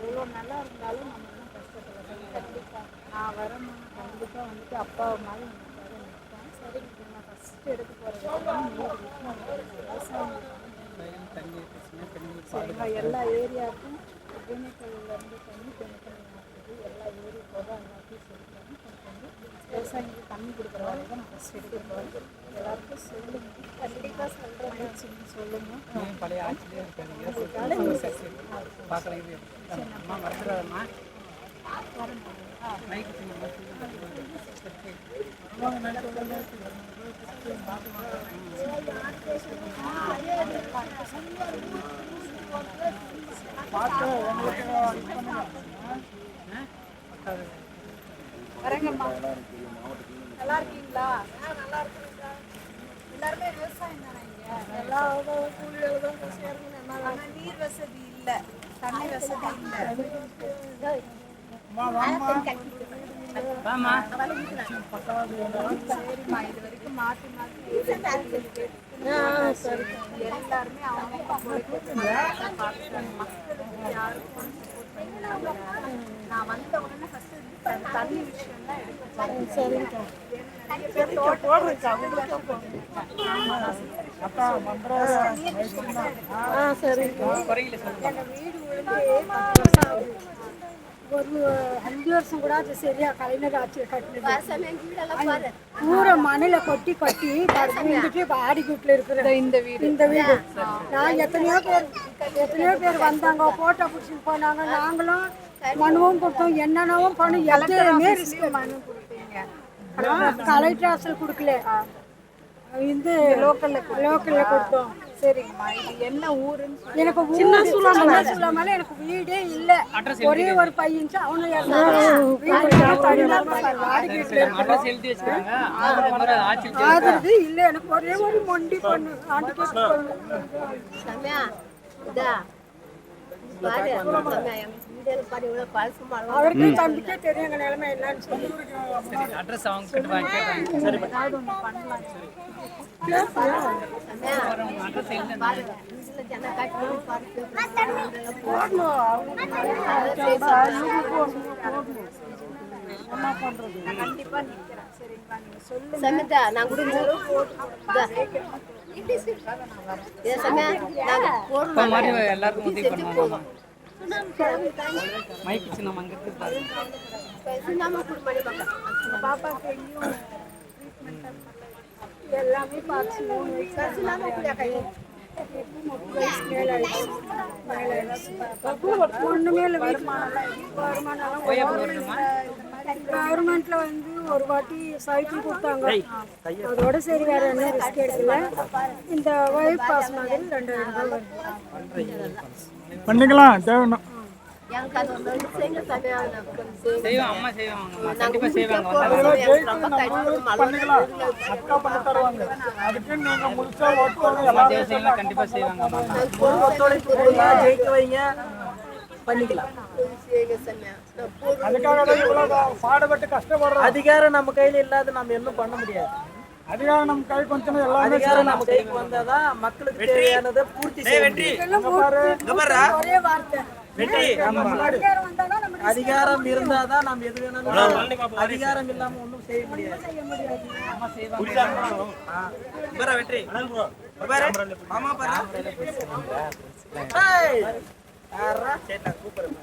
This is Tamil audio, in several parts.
எவ்வளோ நல்லா இருந்தாலும் நம்ம இன்னும் கண்டிப்பாக நான் வரணும் கண்டிப்பாக வந்துட்டு அப்பா மாதிரி நிற்பேன் சரி நான் ஃபஸ்ட்டு எடுத்து போகிறேன் விவசாயம் சரிங்களா எல்லா ஏரியாவுக்கும் ஒகேனக்கல்லேருந்து தண்ணி கொண்டு எல்லா எல்லாத்தையும் சொல்லிட்டாங்க கொண்டு வந்து விவசாயிகளுக்கு தண்ணி கொடுக்குற தான் நான் ஃபஸ்ட் எல்லாருக்கும் சொல்லுங்க. கண்டிப்பாக சொல்கிறேன் சொல்லுங்கள் பழைய ஆட்சியிலே இருக்காங்க பார்க்குறது அம்மா மறந்துடாதம்மா மைக்கு வரேங்கம்மா. நல்லா இருக்கீங்களா? நல்லா இருக்குங்க எல்லாருமே விவசாயம் தானே இங்க? எல்லா கூலி வேலை தான் ஆனால் நீர் வசதி இல்லை. தண்ணி வசதி இல்லை. எல்லாருமே. நான் வந்த உடனே ஃபர்ஸ்ட் தண்ணி விஷயம் தான் எடுக்க சரிங்க வீடு விழுந்து பத்து வருஷம் ஆகுது. ஒரு அஞ்சு வருஷம் கூட அது சரியா கலைஞர் ஆட்சி கட்டினது. ஊரை மண்ணில கொட்டி கொட்டி விழுந்துட்டு வாடி வீட்டுல இருக்கிற இந்த வீடு. இந்த வீடு. நான் எத்தனையோ பேர் எத்தனையோ பேர் வந்தாங்க போட்டோ பிடிச்சிட்டு போனாங்க நாங்களும் மனுவும் கொடுத்தோம் என்னென்னவும் பண்ணோம். எதுவுமே ரிஸ்க் மனு கொடுத்தீங்க. கலெக்டர் ஹாஸ்டல் கொடுக்கல. இந்த லோக்கல்ல லோக்கல்ல கொடுத்தோம். சரிங்கம்மா. இது என்ன ஊருன்னு எனக்கு சின்ன சூழல் எனக்கு வீடே இல்ல. ஒரே ஒரு பையன் அவனும் ஆதரவு இல்ல எனக்கு ஒரே ஒரு மொண்டி பொண்ணு. ஆண்டு கேட்டு பொண்ணு அவருக்கு தம்பிக்கே தெரியும் எங்க நிலைமை என்னன்னு சொல்லி. அட்ரஸ் அவங்க சமயத்தா நான் கூட எல்லாருக்கும் போதும். மைக்கு சின்ன அங்கே இருக்குது பாருங்க எல்லாமே பார்த்து மூணு ஒண்ணுமே இல்லை வருமானம் வருமானம் கவர்மெண்ட்ல வந்து ஒரு வாட்டி சைக்கிள் கொடுத்தாங்க. அதோட சரி வேற என்ன ரிஸ்க் எடுக்கல. இந்த ஒய்ஃப் பாஸ் மாதிரி ரூபாய் வருது. பண்ணிக்கலாம் தேவைன்னா. எனக்கு அது ஒன்று வந்து செய்யுங்க சமயா செய்வோம் அம்மா செய்வாங்க கண்டிப்பாக செய்வாங்க ரொம்ப அக்கா பண்ணி தருவாங்க அதுக்கு நீங்க முழுசா ஓட்டு செய்வாங்க ஜெயிக்க வைங்க பண்ணிக்கலாம் அதுக்காக இவ்வளவு பாடுபட்டு கஷ்டப்படுறோம் அதிகாரம் நம்ம கையில இல்லாத நம்ம இன்னும் பண்ண முடியாது அதிகாரம் நம்ம கை கொஞ்சம் எல்லாமே அதிகாரம் நம்ம கைக்கு வந்தாதான் மக்களுக்கு தேவையானதை பூர்த்தி செய்ய முடியும் அதிகாரம் வந்தாதான் நம்ம அதிகாரம் இருந்தாதான் நம்ம எது வேணாலும். அதிகாரம் இல்லாம ஒண்ணும் செய்ய முடியாது. நான் கூப்பிடுறேன்.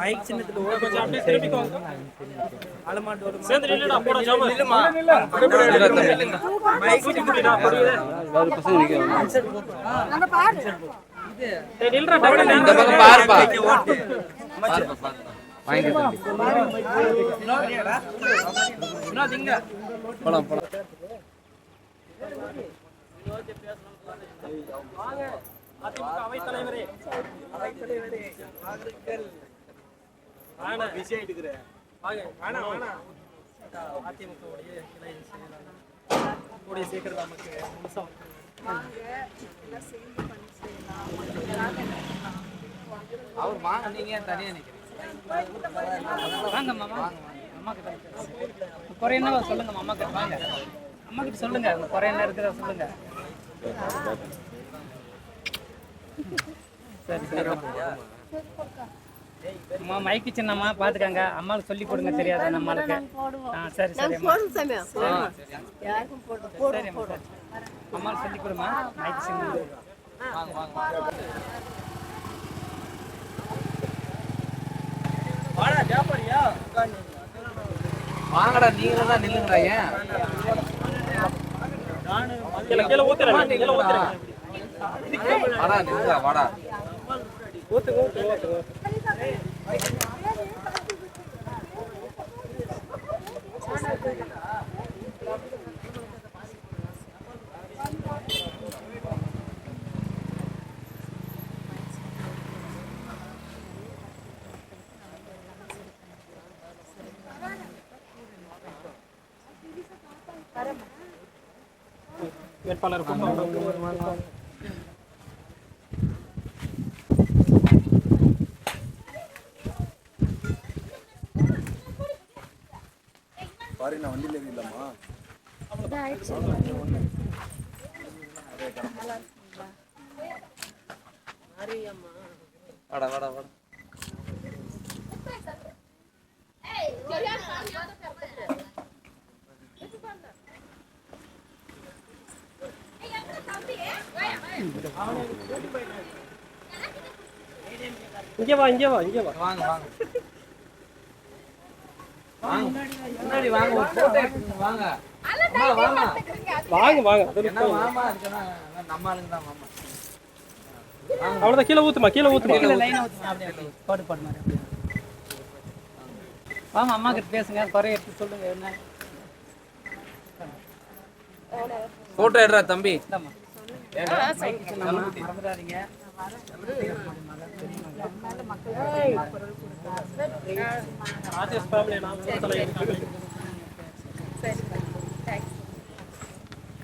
மைக் சின்னத்துல ஓட்டு அலமாட்டு ஓடுமா? மைக் சின்னத்துல நம்ம பாரு இந்த பக்கம் பாருப்பா. பாருப்பா பாருப்பா. வாங்கிக்க தம்பி போலாம் போலாம் அதிமுக அவைத்தலைவரே. அவைத்தலைவரே வாருங்கள் வேணாம் பிஸி ஆயிட்டுக்கிற வாங்க. வேணாம் வேணாம் அதிமுக உடைய கிளை செயலாளர். கூடிய சீக்கிரம் நமக்கு முழுசா வந்து அவர் வாங்க நீங்க ஏன் தனியா நிக்கிறீங்க? வாங்க மாமா. வாங்க அம்மா கிட்ட. குறை என்ன சொல்லுங்க அம்மா கிட்ட. வாங்க. அம்மா கிட்ட சொல்லுங்க. உங்க குறை என்ன இருக்கிறத சொல்லுங்க. சரி சரி. அம்மா மைக்கு சின்னம்மா பாத்துக்கங்க. அம்மாவுக்கு சொல்லி கொடுங்க தெரியாது நம்மளுக்கு? ஆ சரி சரி சரி. அம்மாவுக்கு சொல்லி கொடுமா? மைக்கு சின்ன வாங்க வாங்க வாங்கடா நீங்களும் தான் நில்லுங்கடா ஏன்? கீழே கீழே ஊத்துறேன். கீழே ஊத்துறேன். வாடா நில்லுடா வாடா. ஊத்துங்க ஊத்துங்க ஊத்துங்க வேட்பாளர் கூட்டம் பாரு நான் வண்டியில இல்லம்மா வாடா வாடா வாடா இங்கே வா இங்கே வா இங்கே வா. வாங்க வாங்க. வாங்க. முன்னாடி வாங்க ஒரு போட்டோ எடுத்துங்க வாங்க. வாங்க வாங்க அது என்ன மாமா இருக்குன்னா நம்ம ஆளுங்க தான் மாமா அவ்வளோதான் கீழே ஊத்துமா கீழே ஊத்துமா. போடு போடு மாதிரி வாமா அம்மா கிட்ட பேசுங்க குறை எடுத்து சொல்லுங்க என்ன? போட்டோ எடுறா தம்பி. மறந்துடாதீங்க ஃபேமிலி நான்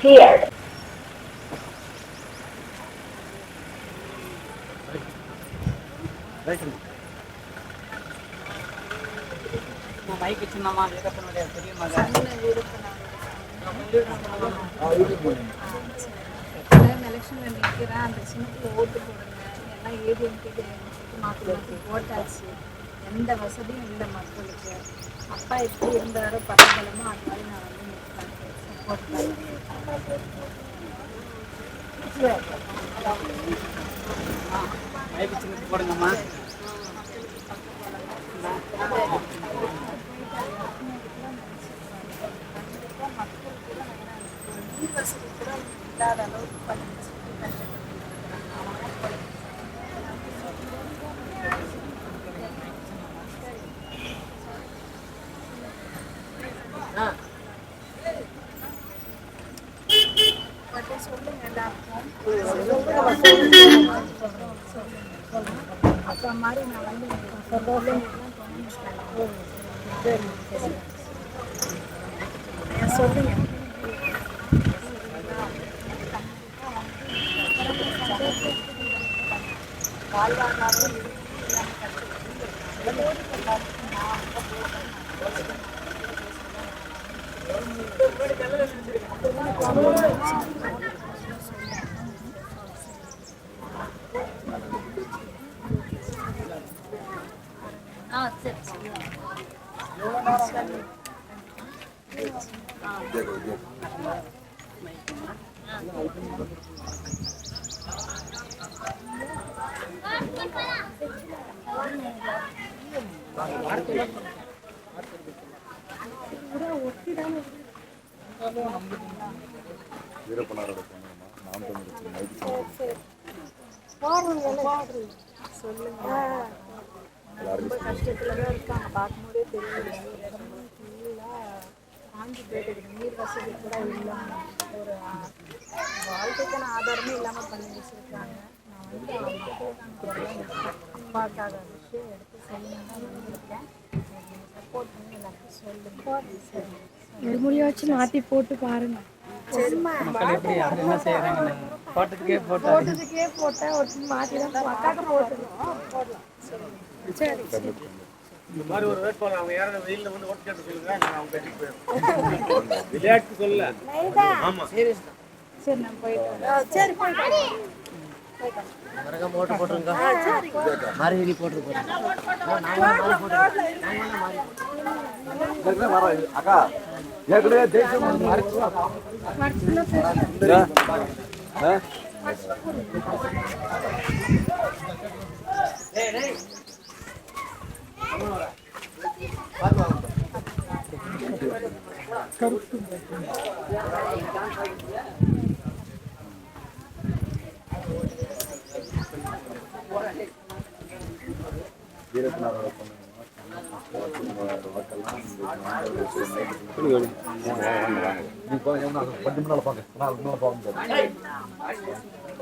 Here. சரி மைக்கு சின்னம்மா வீரப்பனுடைய பெரிய மகன் எலெக்ஷன்ல நிற்கிறேன் அந்த சின்னத்தில் ஓட்டு போடுங்க. எல்லாம் ஏடிஎம்கே மாற்றி மாற்றி போட்டாச்சு எந்த வசதியும் இல்லை மக்களுக்கு. அப்பா எப்படி இருந்தாரோ பரவாயில்லமோ அது மாதிரி நான் வந்து நிற்கிறேன் சப்போர்ட் பண்ணுறேன் போடுங்கம்மா. நீர் வசதி கூட இல்லாத அளவுக்கு பண்ணிச்சு பட் சொல்லுங்க எல்லாருக்கும் அப்போ மாதிரி நான் வந்து சொல்லுவேன் சொல்லுங்க வாழ்வாதாரம் ஆ சரி சரி வீரப்பனாரோட சொன்னோமா நாம் தமிழ் நைட்டு சொல்லுங்க ரொம்ப கஷ்டத்துல தான் இருக்காங்க பார்க்கும்போதே தெரியுது காஞ்சி போயிட்டு நீர் வசதி கூட இல்லாமல் ஒரு வாழ்க்கைக்கான ஆதாரமே இல்லாமல் பண்ணி வச்சுருக்காங்க. நான் வந்து அப்பாக்காக விஷயம் எடுத்து சொல்லணும் தான் வந்திருக்கேன். சப்போர்ட் பண்ணி எல்லாத்தையும் சொல்லுங்க சரி ஒரு முடியாச்சும் மாற்றி போட்டு பாருங்க. மக்கள் எப்படி யார் என்ன செய்யறாங்க போட்டதுக்கே போட்டா போட்டதுக்கே போட்டேன் ஒரு மாற்றி தான் அக்காக்க போட்டுருக்கோம் போடலாம் சரி. இந்த மாதிரி ஒரு வேட்பாளர் அவங்க யாரும் வெயில்ல வந்து ஓட்டு கேட்டு சொல்லுங்க நான் அவங்க பேட்டிக்கு போயிடுறோம் விளையாட்டு சொல்ல. ஆமா. சரி நான் போயிட்டு வரேன். சரி போயிட்டு அக்கா ஏற்கனவே தேசியம் வீரப்பனாரோட சொன்னோம் பத்து முன்னால பாக்க நாலு முன்னால பார்க்க